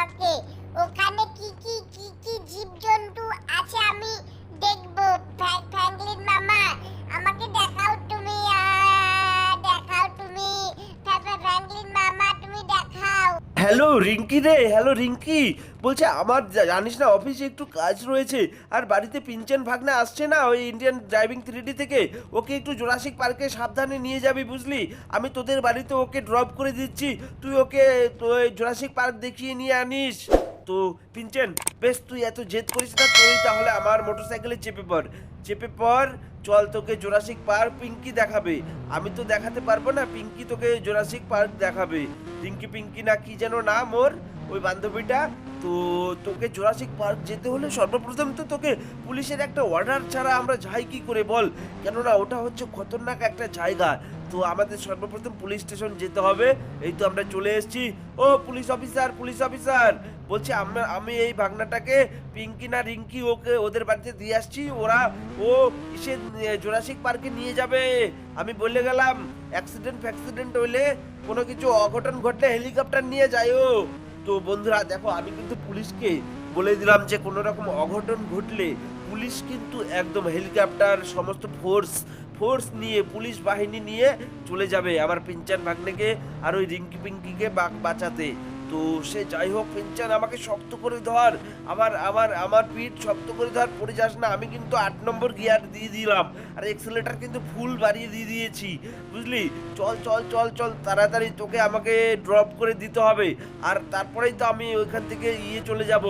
আমাকে হ্যালো রিঙ্কি রে, হ্যালো রিঙ্কি। বলছে, আমার জানিস না, অফিসে একটু কাজ রয়েছে, আর বাড়িতে পিনচেন ভাগনা আসছে না ওই ইন্ডিয়ান ড্রাইভিং থ্রিডি থেকে। ওকে একটু জোরাসিক পার্কে সাবধানে নিয়ে যাবি বুঝলি? আমি তোদের বাড়িতে ওকে ড্রপ করে দিচ্ছি, তুই ওকে জোরাসিক পার্ক দেখিয়ে নিয়ে আনিস। তো পিনচেন, বেশ তুই এত জেদ করিস না, তুই তাহলে আমার মোটরসাইকেলে চেপে পড়। চেপে পড় চল তোকে জোরাসিক পার্ক পিঙ্কি দেখাবে। আমি তো দেখাতে পারব না, পিঙ্কি তোকে জোরাসিক পার্ক দেখাবে। পিঙ্কি পিঙ্কি না কি যেন নাম ওর? ওই বান্ধবীটা? তো তোকে জোরাসিক পার্ক যেতে হলে সর্বপ্রথম তো তোকে পুলিশের একটা অর্ডার ছাড়া আমরা যাই কি করে বল? কেননা ওটা হচ্ছে খতরনাক একটা জায়গা। তো আমাদের সর্বপ্রথম পুলিশ স্টেশন যেতে হবে। এই তো আমরা চলে এসেছি। ও পুলিশ অফিসার পুলিশ অফিসার! বলছি আমি এই ভাগনাটাকে পিঙ্কি না রিঙ্কি ওকে, ওদের বাড়িতে দিয়ে আসছি, ওরা, ও এসে জোরাসিক পার্কে নিয়ে যাবে। আমি বলে গেলাম, অ্যাক্সিডেন্ট ফ্যাক্সিডেন্ট হইলে কোনো কিছু অঘটন ঘটলে হেলিকপ্টার নিয়ে যাইও। তো বন্ধুরা, দেখো, আমি কিন্তু পুলিশকে বলে দিলাম যে, কোনো রকম অঘটন ঘটলে পুলিশ কিন্তু একদম হেলিকপ্টার, সমস্ত ফোর্স ফোর্স নিয়ে, পুলিশ বাহিনী নিয়ে চলে যাবে আমার পিঞ্চান ভাগ্নেকে আর ওই রিঙ্কি পিঙ্কিকে বাঁচাতে। তো সে যাই হোক পিঞ্চান আমাকে শক্ত করে ধর। আমার আমার আমার পিঠ শক্ত করে ধর, পড়ে যাস না। আমি কিন্তু আট নম্বর গিয়ার দিয়ে দিলাম। আর এক্সেলেটার কিন্তু ফুল বাড়িয়ে দিয়ে দিয়েছি। বুঝলি? চল চল চল চল, তাড়াতাড়ি তোকে আমাকে ড্রপ করে দিতে হবে। আর তারপরেই তো আমি ওইখান থেকে ইয়ে চলে যাব।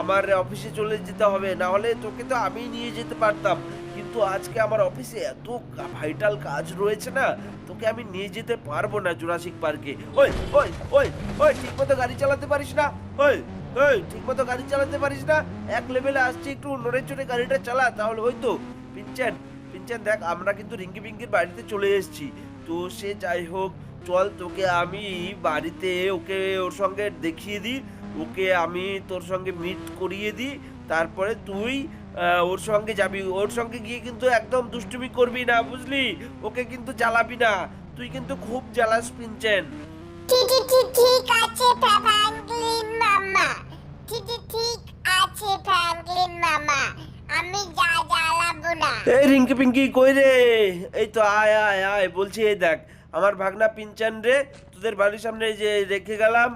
আমার অফিসে চলে যেতে হবে। না হলে তোকে তো আমি নিয়ে যেতে পারতাম। কিন্তু আজকে আমার অফিসে এত ভাইটাল কাজ রয়েছে না, তোকে আমি নিয়ে যেতে পারব না জুরাসিক পার্কে ওই ওই ওই ওই ঠিক মতো গাড়ি চালাতে পারিস না, ওই ওই ঠিক মতো গাড়ি চালাতে পারিস না। এক লেভেলে আসছি, একটু নড়ে চড়ে গাড়িটা চালা, তাহলে ওই তো। পিনচেন পিনচেন দেখ, আমরা কিন্তু রিঙ্কি পিঙ্কির বাড়িতে চলে এসেছি। তো সে যাই হোক, চল তোকে আমি বাড়িতে ওকে ওর সঙ্গে দেখিয়ে দিই, ওকে আমি তোর সঙ্গে মিট করিয়ে দিই, তারপরে তুই ওর সঙ্গে যাবি। ওর সঙ্গে গিয়ে কিন্তু একদম দুষ্টুমি করবি না বুঝলি? ওকে কিন্তু জ্বালাবি না। তুই কিন্তু খুব জ্বালাস পিনচেন। ঠিক ঠিক ঠিক আছে ফ্র্যাঙ্কলিন মামা। ঠিক ঠিক আছে ফ্র্যাঙ্কলিন মামা। আমি যা জ্বালাবো না। এই রিঙ্কি পিঙ্কি কই রে? এই তো আয় আয় আয় বলছি এই দেখ। আমার ভাগনা পিনচান রে তোদের বাড়ির সামনে এই যে রেখে গেলাম।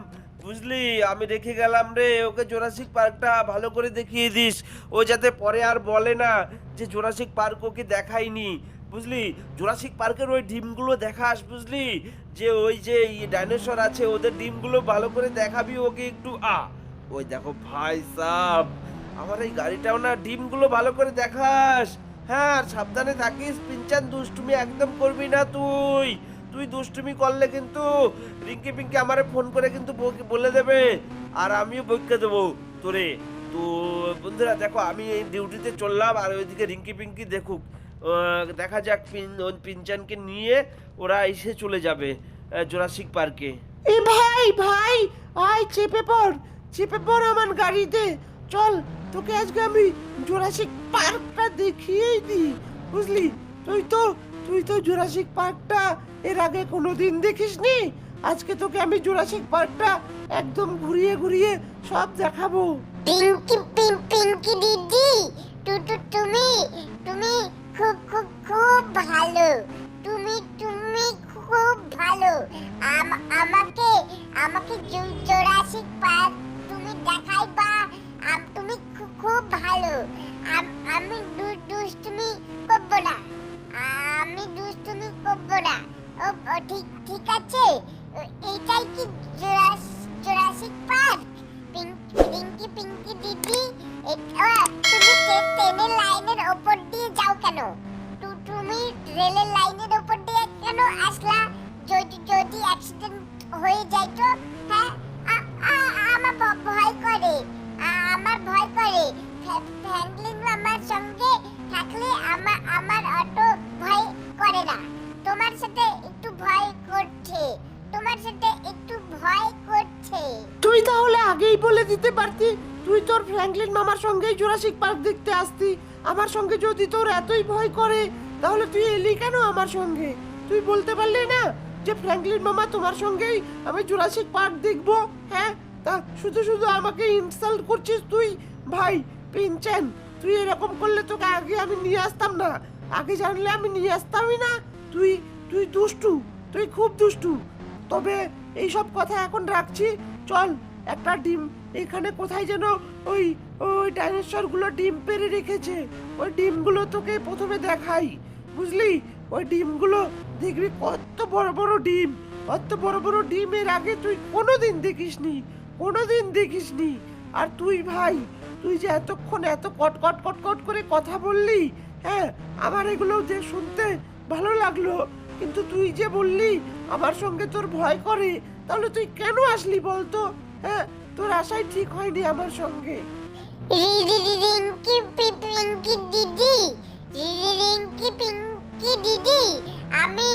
বুঝলি, আমি রেখে গেলাম রে, ওকে জোরাসিক পার্কটা ভালো করে দেখিয়ে দিস। ও যাতে পরে আর বলে না যে জোরাসিক পার্ক ওকে দেখাইনি বুঝলি জোরাসিক পার্কের ওই ডিমগুলো দেখাস, বুঝলি? যে ওই যে ডাইনোসর আছে, ওদের ডিমগুলো ভালো করে দেখাবি ওকে একটু। আ, ওই দেখো ভাই সাব, আমার এই গাড়িটাও না ডিমগুলো ভালো করে দেখাস। হ্যাঁ সাবধানে থাকিস, পিনচান দুষ্টুমি একদম করবি না তুই। তুই দুষ্টুমি করলে কিন্তু রিঙ্কি পিঙ্কি আমারে ফোন করে কিন্তু বলে দেবে? আর আমিও বইকে দেবো তোরে। তো বন্ধুরা, দেখো, আমি এই ডিউটিতে চললাম, আর ওইদিকে রিঙ্কি পিঙ্কি দেখুক। দেখা যাক পিন পিনচানকে নিয়ে ওরা এসে চলে যাবে জোরাসিক পার্কে। এ ভাই ভাই, আয়, চেপে পড় চেপে পড় আমার গাড়িতে। চল, তোকে আজকে আমি জোরাসিক পার্কটা দেখিয়েই দিই, বুঝলি? তুই তো তুই তো জুরাসিক পার্কটা এর আগে কোনোদিন দেখিসনি? আজকে তোকে আমি জুরাসিক পার্কটা একদম ঘুরিয়ে ঘুরিয়ে সব দেখাবো। পিঙ্কি পিঙ্কি দিদি তু তুমি তুমি খুব খুব খুব ভালো। তুমি তুমি খুব ভালো। আম- আমাকে আমাকে জোরাসিক পার্ক তুমি দেখাই বা। আম- তুমি খুব ভালো। আম- দুষ্টুমি করব না। ঠিক ঠিক আছে। এইটাই কি জোরাস- জোরাসিক পার্ক পিঙ্কি পিঙ্কি দিদি তুমি ট্রেনের লাইনের ওপর দিয়ে যাও কেন? তুমি রেলের লাইনের ওপর দিয়ে কেন আসলা? যদি যদি অ্যাক্সিডেন্ট হয়ে যায় তো হ্যাঁ? আমার ভয় করে। আমার ভয় করে। ফ্র্যাঙ্কলিন মামার সঙ্গে থাকলে আমার আমার অত ভয় করে না। তোমার সাথে একটু ভয় করছে। তোমার সাথে একটু ভয় করছে। তুই তাহলে আগেই বলে দিতে পারতি? তুই তোর ফ্র্যাঙ্কলিন মামার সঙ্গেই জোরাসিক পার্ক দেখতে আসতি। আমার সঙ্গে যদি তোর এতই ভয় করে, তাহলে তুই এলি কেন আমার সঙ্গে? তুই বলতে পারলি না যে ফ্র্যাঙ্কলিন মামা তোমার সঙ্গেই আমি জোরাসিক পার্ক দেখব? হ্যাঁ? তা শুধু শুধু আমাকে ইনসাল্ট করছিস তুই? ভাই, পিনচেন, তুই এরকম করলে তোকে আগে আমি নিয়ে আসতাম না। আগে জানলে আমি নিয়ে আসতামই না। তুই তুই দুষ্টু, তুই খুব দুষ্টু। তবে এইসব কথা এখন রাখছি। চল, একটা ডিম। এখানে কোথায় যেন ওই ওই ডাইনোসরগুলো ডিম পেরে রেখেছে। ওই ডিমগুলো তোকে প্রথমে দেখাই, বুঝলি? ওই ডিমগুলো দেখবি কত বড় বড় ডিম। কত বড় বড় ডিম এর আগে তুই কোনোদিন দেখিসনি কোনোদিন দেখিসনি। আর তুই ভাই, তুই যে এতক্ষণ এত কট কট কট কট করে কথা বললি হ্যাঁ আমার এগুলো যে শুনতে ভালো লাগল। কিন্তু তুই যে বললি আমার সঙ্গে তোর ভয় করে, তাহলে তুই কেন আসলি বলতো? হ্যাঁ তোর আশাই ঠিক হয়নি আমার সঙ্গে। আমি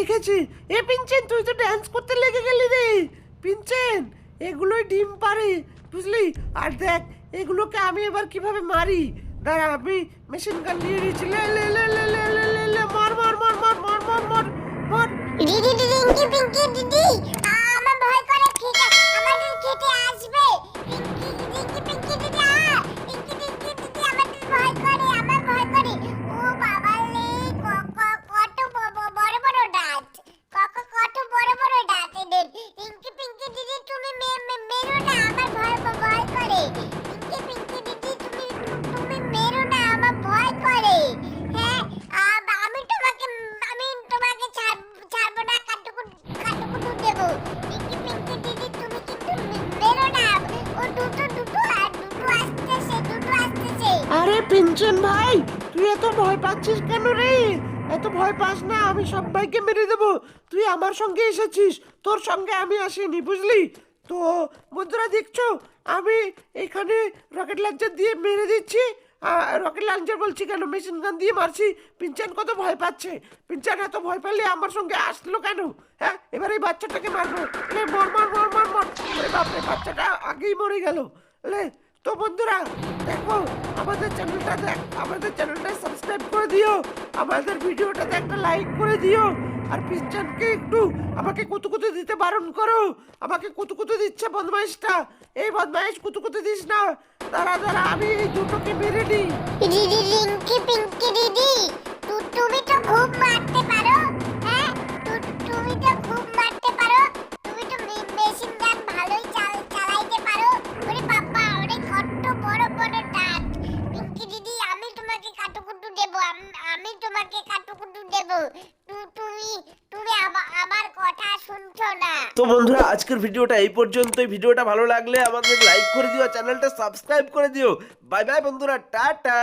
রেখেছি এ পিঞ্চেন তুই তো ড্যান্স করতে লেগে গেলি রে। পিঞ্চেন এগুলোই ডিম পারে বুঝলি? আর দেখ, এগুলোকে আমি এবার কীভাবে মারি? দাঁড়া, আমি মেশিন গান নিয়ে নিয়েছি লে লে লে লে লে লে লে লে, মার মার মার মার মার মার মার। মার দিদি দিদি পিঙ্কি, দিদি। পিঞ্চেন ভাই, তুই এত ভয় পাচ্ছিস কেন রে? এত ভয় পাস না, আমি সবাইকে মেরে দেবো। তুই আমার সঙ্গে এসেছিস, তোর সঙ্গে আমি আসিনি, বুঝলি? তো বন্ধুরা দেখছ, আমি এখানে রকেট লঞ্চার দিয়ে মেরে দিচ্ছি। রকেট লঞ্চার বলছি কেন? মেশিন গান দিয়ে মারছি। পিঞ্চান কত ভয় পাচ্ছে? পিঞ্চান এত ভয় পেলে আমার সঙ্গে আসলো কেন? হ্যাঁ এবার এই বাচ্চাটাকে মারবো। মর মর মর মর মর। বাপরে, বাচ্চাটা আগেই মরে গেল। লে তো বন্ধুরা, দেখো, আমাদের চ্যানেলটা দেখ, আমাদের চ্যানেলটা সাবস্ক্রাইব করে দিও, আমাদের ভিডিওটাতে একটা লাইক করে দিও, আর পিচ্চানকে একটু আমাকে কুতুকুতু দিতে বারণ করো, আমাকে কুতুকুতু দিচ্ছে বদমাইশটা। এই বদমাইশ কুতুকুতু দিস না। দাঁড়া দাঁড়া, আমি এই দুটোকে মেরে নিই দিদি পিঙ্কি, দিদি তো তো বন্ধুরা, আজকের ভিডিওটা এই পর্যন্তই। ভিডিওটা ভালো লাগলে আমাদের লাইক করে দিও চ্যানেলটা সাবস্ক্রাইব করে দিও। বাই বাই বন্ধুরা, টাটা।